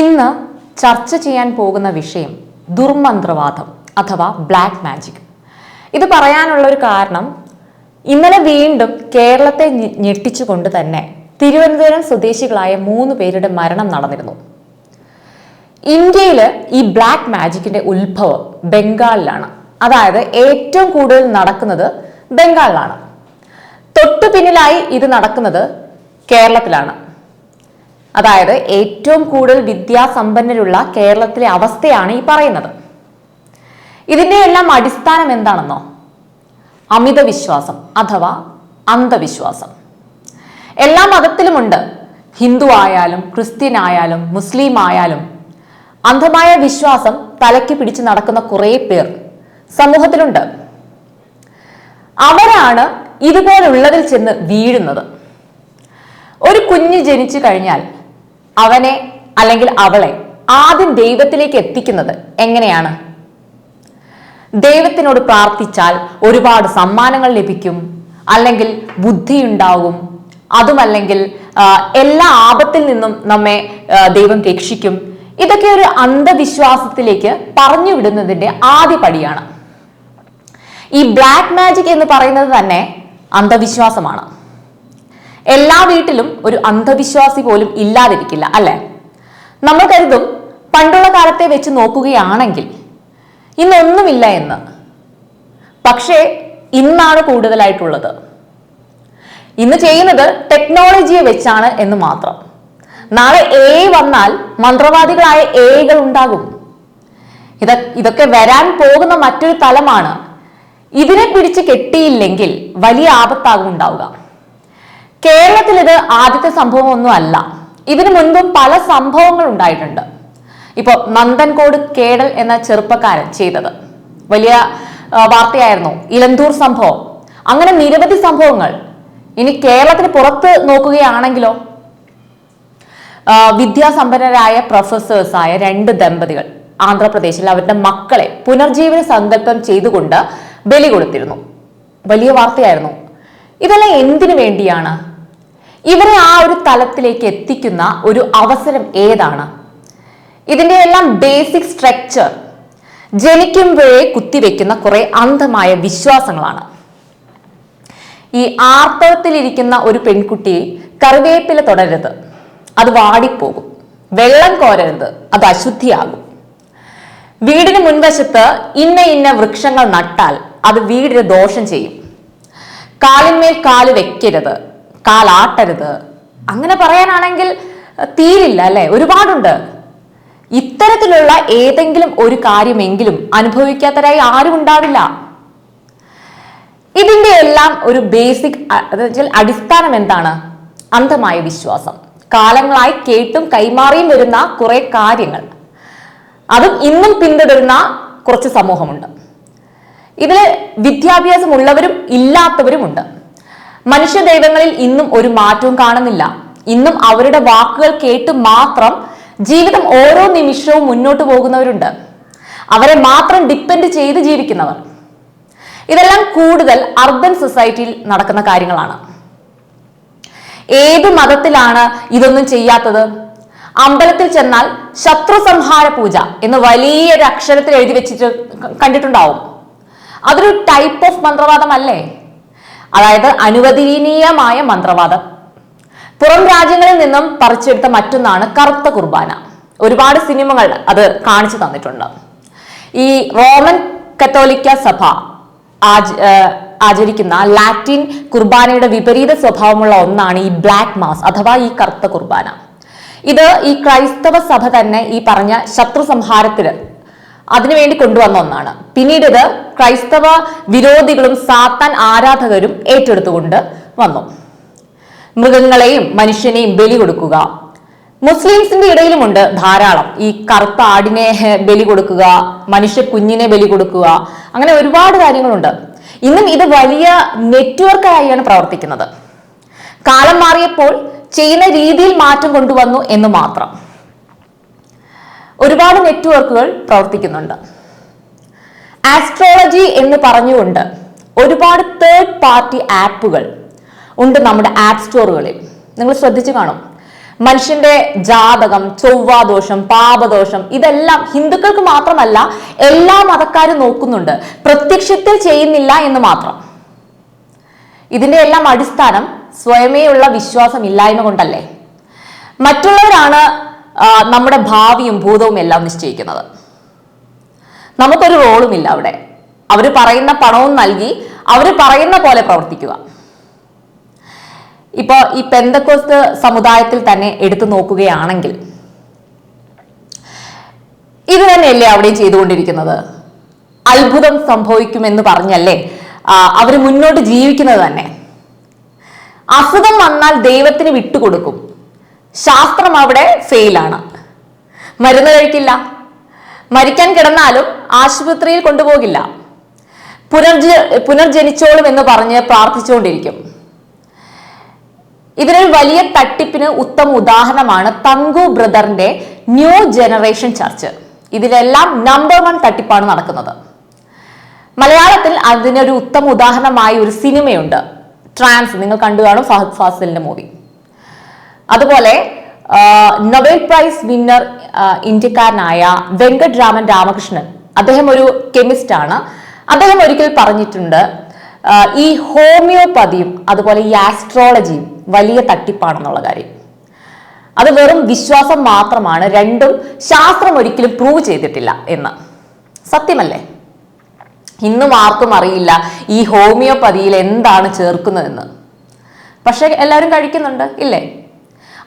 ഇന്ന് ചർച്ച ചെയ്യാൻ പോകുന്ന വിഷയം ദുർമന്ത്രവാദം അഥവാ ബ്ലാക്ക് മാജിക് ഇത് പറയാനുള്ള ഒരു കാരണം ഇന്നലെ വീണ്ടും കേരളത്തെ ഞെട്ടിച്ചുകൊണ്ട് തന്നെ തിരുവനന്തപുരം സ്വദേശികളായ മൂന്ന് പേരുടെ മരണം നടന്നിരുന്നു. ഇന്ത്യയിൽ ഈ ബ്ലാക്ക് മാജിക്കിന്റെ ഉത്ഭവം ബംഗാളിലാണ്. അതായത് ഏറ്റവും കൂടുതൽ നടക്കുന്നത് ബംഗാളിലാണ്. തൊട്ടു പിന്നിലായി ഇത് നടക്കുന്നത് കേരളത്തിലാണ്. അതായത് ഏറ്റവും കൂടുതൽ വിദ്യാസമ്പന്നരുള്ള കേരളത്തിലെ അവസ്ഥയാണ് ഈ പറയുന്നത്. ഇതിന്റെ എല്ലാം അടിസ്ഥാനം എന്താണെന്നോ? അമിത വിശ്വാസം അഥവാ അന്ധവിശ്വാസം. എല്ലാ മതത്തിലുമുണ്ട്. ഹിന്ദു ആയാലും ക്രിസ്ത്യൻ ആയാലും മുസ്ലിം ആയാലും അന്ധമായ വിശ്വാസം തലയ്ക്ക് പിടിച്ച് നടക്കുന്ന കുറേ പേർ സമൂഹത്തിലുണ്ട്. അവരാണ് ഇതുപോലുള്ളതിൽ ചെന്ന് വീഴുന്നത്. ഒരു കുഞ്ഞ് ജനിച്ചു കഴിഞ്ഞാൽ അവനെ അല്ലെങ്കിൽ അവളെ ആദ്യം ദൈവത്തിലേക്ക് എത്തിക്കുന്നത് എങ്ങനെയാണ്? ദൈവത്തിനോട് പ്രാർത്ഥിച്ചാൽ ഒരുപാട് സമ്മാനങ്ങൾ ലഭിക്കും അല്ലെങ്കിൽ ബുദ്ധിയുണ്ടാകും. അതുമല്ലെങ്കിൽ എല്ലാ ആപത്തിൽ നിന്നും നമ്മെ ദൈവം രക്ഷിക്കും. ഇതൊക്കെ ഒരു അന്ധവിശ്വാസത്തിലേക്ക് പറഞ്ഞു വിടുന്നതിന്റെ ആദ്യ പടിയാണ്. ഈ ബ്ലാക്ക് മാജിക് എന്ന് പറയുന്നത് തന്നെ അന്ധവിശ്വാസമാണ്. എല്ലാ വീട്ടിലും ഒരു അന്ധവിശ്വാസി പോലും ഇല്ലാതിരിക്കില്ല അല്ലെ? നമ്മൾ കരുതും പണ്ടുള്ള കാലത്തെ വെച്ച് നോക്കുകയാണെങ്കിൽ ഇന്നൊന്നുമില്ല എന്ന്. പക്ഷേ ഇന്നാണ് കൂടുതലായിട്ടുള്ളത്. ഇന്ന് ചെയ്യുന്നത് ടെക്നോളജിയെ വെച്ചാണ് എന്ന് മാത്രം. നാളെ എ വന്നാൽ മന്ത്രവാദികളായ എകൾ ഉണ്ടാകും. ഇത ഇതൊക്കെ വരാൻ പോകുന്ന മറ്റൊരു തലമാണ് ഇതിനെ പിടിച്ച് കെട്ടിയില്ലെങ്കിൽ വലിയ ആപത്താകും ഉണ്ടാവുക. കേരളത്തിൽ ഇത് ആദ്യത്തെ സംഭവം ഒന്നും അല്ല ഇതിനു മുൻപും പല സംഭവങ്ങൾ ഉണ്ടായിട്ടുണ്ട്. ഇപ്പൊ നന്ദൻകോട് കേടൽ എന്ന ചെറുപ്പക്കാരൻ ചെയ്തത്. വലിയ വാർത്തയായിരുന്നു. ഇലന്തൂർ സംഭവം. അങ്ങനെ നിരവധി സംഭവങ്ങൾ. ഇനി കേരളത്തിന് പുറത്ത് നോക്കുകയാണെങ്കിലോ? വിദ്യാസമ്പന്നരായ പ്രൊഫസേഴ്സായ രണ്ട് ദമ്പതികൾ ആന്ധ്രാപ്രദേശിൽ അവരുടെ മക്കളെ പുനർജീവന സങ്കല്പം ചെയ്തുകൊണ്ട് ബലി കൊടുത്തിരുന്നു വലിയ വാർത്തയായിരുന്നു. ഇതെല്ലാം എന്തിനു വേണ്ടിയാണ്? ഇവരെ ആ ഒരു തലത്തിലേക്ക് എത്തിക്കുന്ന ഒരു അവസരം ഏതാണ്? ഇതിന്റെ എല്ലാം ബേസിക് സ്ട്രക്ചർ ജനിക്കുമ്പോഴേ കുത്തിവെക്കുന്ന കുറെ അന്ധമായ വിശ്വാസങ്ങളാണ്. ഈ ആർത്തവത്തിലിരിക്കുന്ന ഒരു പെൺകുട്ടിയെ കറിവേപ്പില തുടരരുത് അത് വാടിപ്പോകും. വെള്ളം കോരരുത്. അത് അശുദ്ധിയാകും. വീടിന് മുൻവശത്ത് ഇന്ന ഇന്ന വൃക്ഷങ്ങൾ നട്ടാൽ അത് വീടിന് ദോഷം ചെയ്യും. കാലിന്മേൽ കാൽ വെക്കരുത് കാലാട്ടരുത്. അങ്ങനെ പറയാനാണെങ്കിൽ തീരില്ല അല്ലെ? ഒരുപാടുണ്ട്. ഇത്തരത്തിലുള്ള ഏതെങ്കിലും ഒരു കാര്യമെങ്കിലും അനുഭവിക്കാത്തവരായി ആരും ഉണ്ടാവില്ല. ഇതിന്റെ എല്ലാം ഒരു ബേസിക് അടിസ്ഥാനം എന്താണ്? അന്ധമായ വിശ്വാസം. കാലങ്ങളായി കേട്ടും കൈമാറിയും വരുന്ന കുറെ കാര്യങ്ങൾ. അതും ഇന്നും പിന്തുടരുന്ന കുറച്ച് സമൂഹമുണ്ട്. ഇതിൽ വിദ്യാഭ്യാസം ഉള്ളവരും ഇല്ലാത്തവരുമുണ്ട്. മനുഷ്യ ദൈവങ്ങളിൽ ഇന്നും ഒരു മാറ്റവും കാണുന്നില്ല. ഇന്നും അവരുടെ വാക്കുകൾ കേട്ട് മാത്രം ജീവിതം ഓരോ നിമിഷവും മുന്നോട്ട് പോകുന്നവരുണ്ട്. അവരെ മാത്രം ഡിപ്പെൻഡ് ചെയ്ത് ജീവിക്കുന്നവർ. ഇതെല്ലാം കൂടുതൽ അർബൻ സൊസൈറ്റിയിൽ നടക്കുന്ന കാര്യങ്ങളാണ്. ഏത് മതത്തിലാണ് ഇതൊന്നും ചെയ്യാത്തത്? അമ്പലത്തിൽ ചെന്നാൽ ശത്രു സംഹാര പൂജ എന്ന് വലിയൊരു അക്ഷരത്തിൽ എഴുതി വെച്ചിട്ട് കണ്ടിട്ടുണ്ടാവും. അതൊരു ടൈപ്പ് ഓഫ് മന്ത്രവാദമല്ലേ? അതായത് അനുവദനീയമായ മന്ത്രവാദം. പുറം രാജ്യങ്ങളിൽ നിന്നും പറിച്ചെടുത്ത മറ്റൊന്നാണ് കറുത്ത കുർബാന. ഒരുപാട് സിനിമകൾ അത് കാണിച്ചു തന്നിട്ടുണ്ട്. ഈ റോമൻ കത്തോലിക്ക സഭ ആചരിക്കുന്ന ലാറ്റിൻ കുർബാനയുടെ വിപരീത സ്വഭാവമുള്ള ഒന്നാണ് ഈ ബ്ലാക്ക് മാസ് അഥവാ ഈ കറുത്ത കുർബാന. ഇത് ഈ ക്രൈസ്തവ സഭ തന്നെ ഈ പറഞ്ഞ ശത്രു സംഹാരത്തിന് അതിനുവേണ്ടി കൊണ്ടുവന്ന ഒന്നാണ്. പിന്നീട് ഇത് ക്രൈസ്തവ വിരോധികളും സാത്താൻ ആരാധകരും ഏറ്റെടുത്തുകൊണ്ട് വന്നു. മൃഗങ്ങളെയും മനുഷ്യനെയും ബലി കൊടുക്കുക. മുസ്ലിംസിന്റെ ഇടയിലുമുണ്ട് ധാരാളം. ഈ കറുത്ത ആടിനെ ബലി കൊടുക്കുക മനുഷ്യ കുഞ്ഞിനെ ബലി കൊടുക്കുക അങ്ങനെ ഒരുപാട് കാര്യങ്ങളുണ്ട്. ഇന്നും ഇത് വലിയ നെറ്റ്വർക്കായാണ് പ്രവർത്തിക്കുന്നത്. കാലം മാറിയപ്പോൾ ചെയ്യുന്ന രീതിയിൽ മാറ്റം കൊണ്ടുവന്നു എന്ന് മാത്രം. ഒരുപാട് നെറ്റ്വർക്കുകൾ പ്രവർത്തിക്കുന്നുണ്ട്. ആസ്ട്രോളജി എന്ന് പറഞ്ഞുകൊണ്ട് ഒരുപാട് തേർഡ് പാർട്ടി ആപ്പുകൾ ഉണ്ട് നമ്മുടെ ആപ്പ് സ്റ്റോറുകളിൽ നിങ്ങൾ ശ്രദ്ധിച്ചു കാണും. മനുഷ്യന്റെ ജാതകം ചൊവ്വാദോഷം പാപദോഷം ഇതെല്ലാം ഹിന്ദുക്കൾക്ക് മാത്രമല്ല എല്ലാ മതക്കാരും നോക്കുന്നുണ്ട്. പ്രത്യക്ഷത്തിൽ ചെയ്യുന്നില്ല എന്ന് മാത്രം. ഇതിന്റെ എല്ലാം അടിസ്ഥാനം സ്വയമേയുള്ള വിശ്വാസമില്ലായ്മ കൊണ്ടല്ലേ? മറ്റുള്ളവരാണ് നമ്മുടെ ഭാവിയും ഭൂതവും എല്ലാം നിശ്ചയിക്കുന്നത്. നമുക്കൊരു റോളുമില്ല അവിടെ. അവർ പറയുന്ന പണവും നൽകി അവർ പറയുന്ന പോലെ പ്രവർത്തിക്കുക. ഇപ്പോൾ ഈ പെന്തക്കോസ്ത് സമുദായത്തിൽ തന്നെ എടുത്തു നോക്കുകയാണെങ്കിൽ ഇത് തന്നെയല്ലേ അവിടെയും ചെയ്തുകൊണ്ടിരിക്കുന്നത്? അത്ഭുതം സംഭവിക്കുമെന്ന് പറഞ്ഞല്ലേ? അവർ മുന്നോട്ട് ജീവിക്കുന്നത് തന്നെ. അസുഖം വന്നാൽ ദൈവത്തിന് വിട്ടുകൊടുക്കും. ശാസ്ത്രം അവിടെ ഫെയിലാണ്. മരുന്ന് കഴിക്കില്ല. മരിക്കാൻ കിടന്നാലും ആശുപത്രിയിൽ കൊണ്ടുപോകില്ല. പുനർജ പുനർജനിച്ചോളും എന്ന് പറഞ്ഞ് പ്രാർത്ഥിച്ചുകൊണ്ടിരിക്കും. ഇതിനൊരു വലിയ തട്ടിപ്പിന് ഉത്തമ ഉദാഹരണമാണ് തങ്കു ബ്രദറിന്റെ ന്യൂ ജനറേഷൻ ചർച്ച്. ഇതിലെല്ലാം നമ്പർ വൺ തട്ടിപ്പാണ് നടക്കുന്നത്. മലയാളത്തിൽ അതിനൊരു ഉത്തമ ഉദാഹരണമായ ഒരു സിനിമയുണ്ട്. ട്രാൻസ് നിങ്ങൾ കണ്ടു കാണും ഫഹദ് ഫാസിലിന്റെ മൂവി. അതുപോലെ നൊബേൽ പ്രൈസ് വിന്നർ ഇന്ത്യക്കാരനായ വെങ്കട് രാമൻ രാമകൃഷ്ണൻ അദ്ദേഹം ഒരു കെമിസ്റ്റ് ആണ്. അദ്ദേഹം ഒരിക്കൽ പറഞ്ഞിട്ടുണ്ട് ഈ ഹോമിയോപ്പതിയും അതുപോലെ ഈ ആസ്ട്രോളജിയും വലിയ തട്ടിപ്പാണെന്നുള്ള കാര്യം. അത് വെറും വിശ്വാസം മാത്രമാണ് രണ്ടും ശാസ്ത്രം ഒരിക്കലും പ്രൂവ് ചെയ്തിട്ടില്ല എന്ന്. സത്യമല്ലേ? ഇന്നും ആർക്കും അറിയില്ല ഈ ഹോമിയോപ്പതിയിൽ എന്താണ് ചേർക്കുന്നതെന്ന് പക്ഷെ എല്ലാവരും കഴിക്കുന്നുണ്ട് ഇല്ലേ?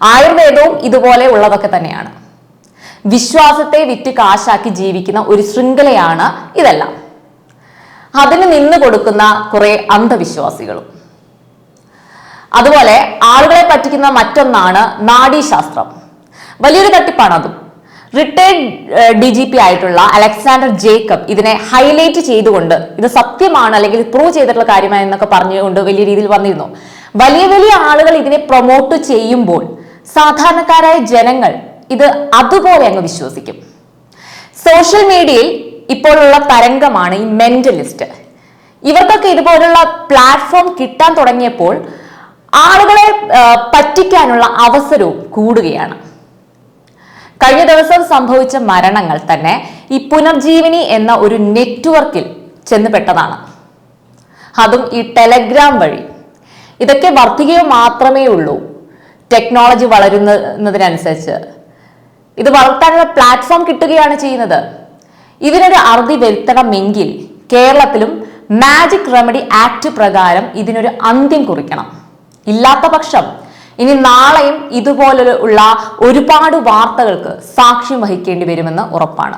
ആയുർവേദവും ഇതുപോലെ ഉള്ളതൊക്കെ തന്നെയാണ്. വിശ്വാസത്തെ വിറ്റ് കാശാക്കി ജീവിക്കുന്ന ഒരു ശൃംഖലയാണ് ഇതെല്ലാം. അതിന് നിന്ന് കൊടുക്കുന്ന കുറെ അന്ധവിശ്വാസികളും. അതുപോലെ ആളുകളെ പറ്റിക്കുന്ന മറ്റൊന്നാണ് നാഡീശാസ്ത്രം. വലിയൊരു തട്ടിപ്പാണ് അതും. റിട്ടയർഡ് ഡി ജി പി ആയിട്ടുള്ള അലക്സാണ്ടർ ജേക്കബ് ഇതിനെ ഹൈലൈറ്റ് ചെയ്തുകൊണ്ട് ഇത് സത്യമാണ് അല്ലെങ്കിൽ പ്രൂവ് ചെയ്തിട്ടുള്ള കാര്യമാണ് എന്നൊക്കെ പറഞ്ഞുകൊണ്ട് വലിയ രീതിയിൽ വന്നിരുന്നു വലിയ വലിയ ആളുകൾ ഇതിനെ പ്രൊമോട്ട് ചെയ്യുമ്പോൾ സാധാരണക്കാരായ ജനങ്ങൾ ഇത് അതുപോലെ അങ്ങ് വിശ്വസിക്കും. സോഷ്യൽ മീഡിയയിൽ ഇപ്പോഴുള്ള തരംഗമാണ് ഈ മെന്റലിസ്റ്റ്. ഇവർക്കൊക്കെ ഇതുപോലുള്ള പ്ലാറ്റ്ഫോം കിട്ടാൻ തുടങ്ങിയപ്പോൾ ആളുകളെ പറ്റിക്കാനുള്ള അവസരവും കൂടുകയാണ്. കഴിഞ്ഞ ദിവസം സംഭവിച്ച മരണങ്ങൾ തന്നെ ഈ പുനർജീവിനി എന്ന ഒരു നെറ്റ്വർക്കിൽ ചെന്നുപെട്ടതാണ്. അതും ഈ ടെലഗ്രാം വഴി. ഇതൊക്കെ വർദ്ധിക്കുക മാത്രമേ ഉള്ളൂ. ടെക്നോളജി വളരുന്നതിനനുസരിച്ച്. ഇത് വളർത്താനുള്ള പ്ലാറ്റ്ഫോം കിട്ടുകയാണ് ചെയ്യുന്നത്. ഇതിനൊരു അറുതി വരുത്തണമെങ്കിൽ കേരളത്തിലും മാജിക് റെമഡി ആക്ട് പ്രകാരം ഇതിനൊരു അന്ത്യം കുറിക്കണം. ഇല്ലാത്ത പക്ഷം ഇനി നാളെയും ഇതുപോലുള്ള ഒരുപാട് വാർത്തകൾക്ക് സാക്ഷ്യം വഹിക്കേണ്ടി വരുമെന്ന് ഉറപ്പാണ്.